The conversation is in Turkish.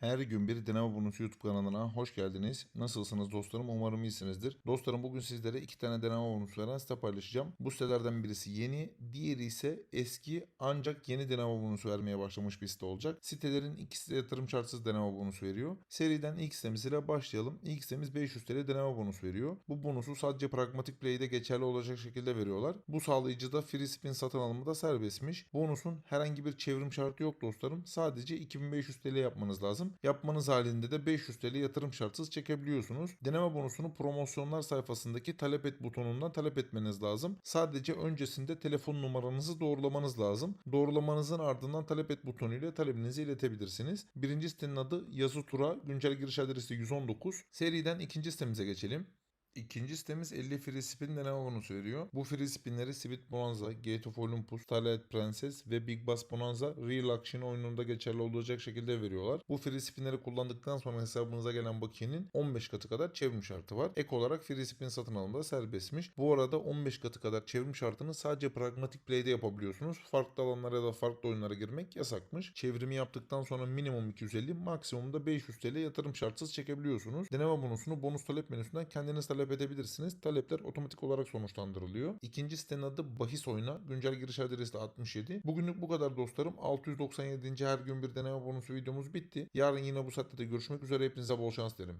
Her gün bir deneme bonusu YouTube kanalına hoş geldiniz. Nasılsınız dostlarım? Umarım iyisinizdir. Dostlarım bugün sizlere iki tane deneme bonusu veren site paylaşacağım. Bu sitelerden birisi yeni, diğeri ise eski ancak yeni deneme bonusu vermeye başlamış bir site olacak. Sitelerin ikisi de yatırım şartsız deneme bonusu veriyor. Seriden ilk sitemiz ile başlayalım. İlk sitemiz 500 TL deneme bonusu veriyor. Bu bonusu sadece Pragmatic Play'de geçerli olacak şekilde veriyorlar. Bu sağlayıcıda free spin satın alımı da serbestmiş. Bonusun herhangi bir çevrim şartı yok dostlarım. Sadece 2500 TL yapmanız lazım. Yapmanız halinde de 500 TL yatırım şartsız çekebiliyorsunuz. Deneme bonusunu promosyonlar sayfasındaki talep et butonundan talep etmeniz lazım. Sadece öncesinde telefon numaranızı doğrulamanız lazım. Doğrulamanızın ardından talep et butonu ile talebinizi iletebilirsiniz. Birinci sitenin adı Yazı Tura, güncel giriş adresi 119. Seriden ikinci sitemize geçelim. İkinci sitemiz 50 free deneme bonusu veriyor. Bu free spinleri Sweet Bonanza, Gate of Olympus, Twilight Princess ve Big Bass Bonanza Real Action oyununda geçerli olacak şekilde veriyorlar. Bu free kullandıktan sonra hesabınıza gelen bakiyenin 15 katı kadar çevrim şartı var. Ek olarak free spin satın alımda serbestmiş. Bu arada 15 katı kadar çevrim şartını sadece Pragmatic Play'de yapabiliyorsunuz. Farklı alanlara ya da farklı oyunlara girmek yasakmış. Çevrimi yaptıktan sonra minimum 250, maksimumda 500 TL yatırım şartsız çekebiliyorsunuz. Deneme bonusunu bonus talep menüsünden kendiniz talep edebilirsiniz. Talepler otomatik olarak sonuçlandırılıyor. İkinci sitenin adı Bahis Oyna. Güncel giriş adresi de 67. Bugünlük bu kadar dostlarım. 697. her gün bir deneme bonusu videomuz bitti. Yarın yine bu saatte de görüşmek üzere. Hepinize bol şans dilerim.